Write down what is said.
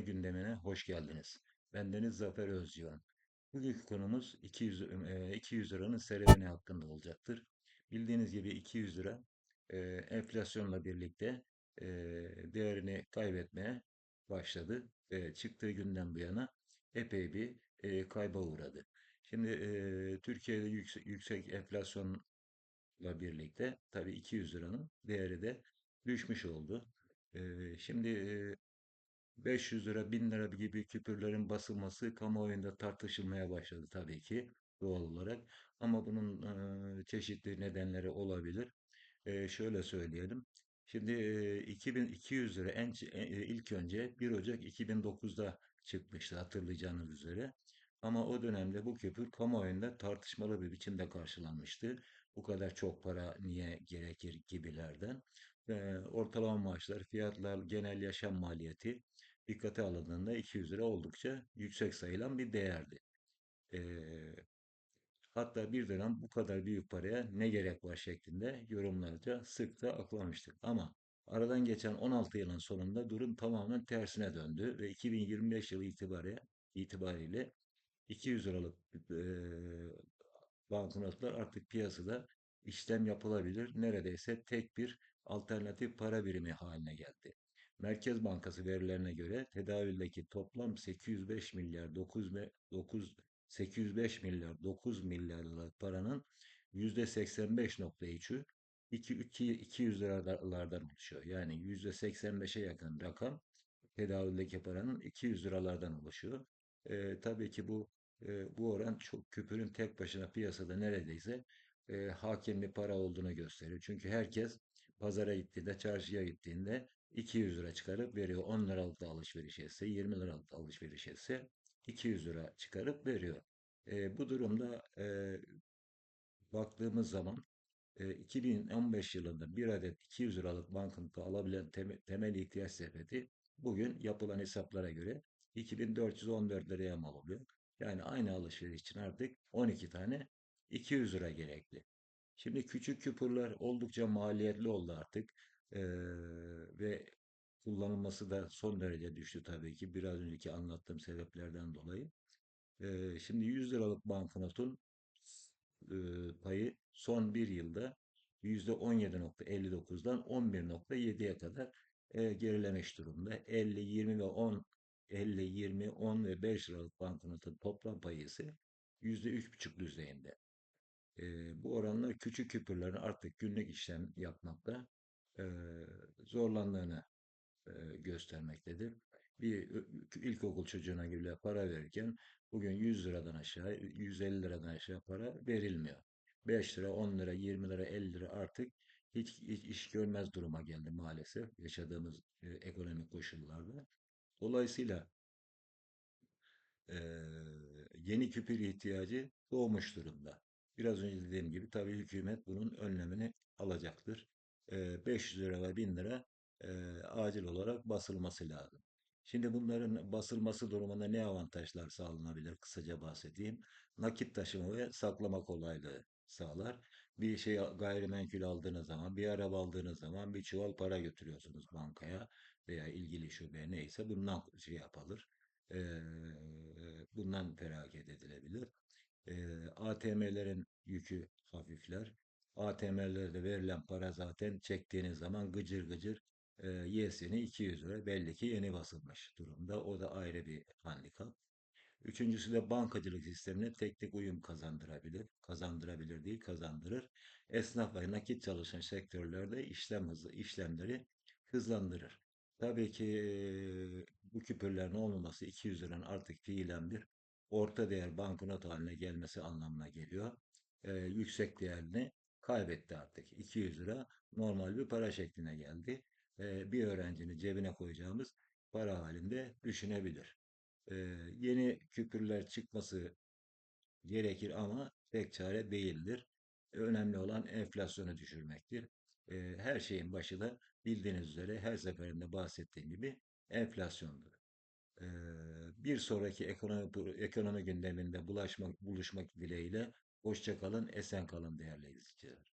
gündemine hoş geldiniz. Ben Deniz Zafer Özcan. Bugünkü konumuz 200, e, 200 liranın serüveni hakkında olacaktır. Bildiğiniz gibi 200 lira e, enflasyonla birlikte e, değerini kaybetmeye başladı. çıktığı günden bu yana epey bir e, kayba uğradı. Şimdi e, Türkiye'de yüksek, yüksek enflasyonla birlikte tabii 200 liranın değeri de düşmüş oldu. E, şimdi e, 500 lira, 1000 lira gibi küpürlerin basılması kamuoyunda tartışılmaya başladı tabii ki doğal olarak. Ama bunun e, çeşitli nedenleri olabilir. E, şöyle söyleyelim. Şimdi e, 2200 lira en, e, ilk önce 1 Ocak 2009'da çıkmıştı hatırlayacağınız üzere. Ama o dönemde bu küpür kamuoyunda tartışmalı bir biçimde karşılanmıştı. Bu kadar çok para niye gerekir gibilerden. E, ortalama maaşlar, fiyatlar, genel yaşam maliyeti dikkate alındığında 200 lira oldukça yüksek sayılan bir değerdi. Hatta bir dönem bu kadar büyük paraya ne gerek var şeklinde yorumlarca sık da aklamıştık. Ama aradan geçen 16 yılın sonunda durum tamamen tersine döndü ve 2025 yılı itibariyle, itibariyle 200 liralık e, banknotlar artık piyasada işlem yapılabilir neredeyse tek bir alternatif para birimi haline geldi. Merkez Bankası verilerine göre tedavüldeki toplam 805 milyar 9, 9 805 milyar 9 milyar liralık paranın %85.3'ü 2, 2, 200 liralardan oluşuyor. Yani %85'e yakın rakam tedavüldeki paranın 200 liralardan oluşuyor. E, tabii ki bu e, bu oran çok küpürün tek başına piyasada neredeyse e, hakim bir para olduğunu gösteriyor. Çünkü herkes pazara gittiğinde, çarşıya gittiğinde 200 lira çıkarıp veriyor. 10 liralık da alışveriş etse, 20 liralık da alışveriş etse 200 lira çıkarıp veriyor. E, bu durumda e, baktığımız zaman e, 2015 yılında bir adet 200 liralık banknotu alabilen tem temel ihtiyaç sepeti bugün yapılan hesaplara göre 2414 liraya mal oluyor. Yani aynı alışveriş için artık 12 tane 200 lira gerekli. Şimdi küçük küpürler oldukça maliyetli oldu artık. Ee, ve kullanılması da son derece düştü tabii ki biraz önceki anlattığım sebeplerden dolayı. Ee, şimdi 100 liralık banknotun e, payı son bir yılda %17.59'dan 11.7'ye kadar e, gerilemiş durumda. 50, 20 ve 10 50, 20, 10 ve 5 liralık banknotun toplam payı ise %3,5 düzeyinde. E, bu oranla küçük küpürlerin artık günlük işlem yapmakta e, zorlandığını e, göstermektedir. Bir ilkokul çocuğuna bile para verirken bugün 100 liradan aşağı, 150 liradan aşağı para verilmiyor. 5 lira, 10 lira, 20 lira, 50 lira artık hiç, hiç iş görmez duruma geldi maalesef yaşadığımız e, ekonomik koşullarda. Dolayısıyla e, yeni küpür ihtiyacı doğmuş durumda. Biraz önce dediğim gibi tabii hükümet bunun önlemini alacaktır. E, 500 lira ve 1000 lira acil olarak basılması lazım. Şimdi bunların basılması durumunda ne avantajlar sağlanabilir? Kısaca bahsedeyim. Nakit taşıma ve saklama kolaylığı sağlar. Bir şey gayrimenkul aldığınız zaman, bir araba aldığınız zaman bir çuval para götürüyorsunuz bankaya veya ilgili şube neyse bundan şey yapılır. Ee, bundan feragat edilebilir. Ee, ATM'lerin yükü hafifler. ATM'lerde verilen para zaten çektiğiniz zaman gıcır gıcır e, yesini 200 lira belli ki yeni basılmış durumda. O da ayrı bir handikap. Üçüncüsü de bankacılık sistemine teknik uyum kazandırabilir. Kazandırabilir değil, kazandırır. Esnaf ve nakit çalışan sektörlerde işlem hızı, işlemleri hızlandırır. Tabii ki e, bu küpürlerin olmaması 200 liranın artık fiilen bir orta değer banknot haline gelmesi anlamına geliyor. E, yüksek değerini kaybetti artık. 200 lira normal bir para şekline geldi. E, bir öğrencinin cebine koyacağımız para halinde düşünebilir. E, yeni küpürler çıkması gerekir ama tek çare değildir. Önemli olan enflasyonu düşürmektir. E, her şeyin başı da bildiğiniz üzere her seferinde bahsettiğim gibi enflasyondur. Bir sonraki ekonomi, ekonomi gündeminde bulaşmak, buluşmak dileğiyle hoşça kalın, esen kalın değerli izleyiciler.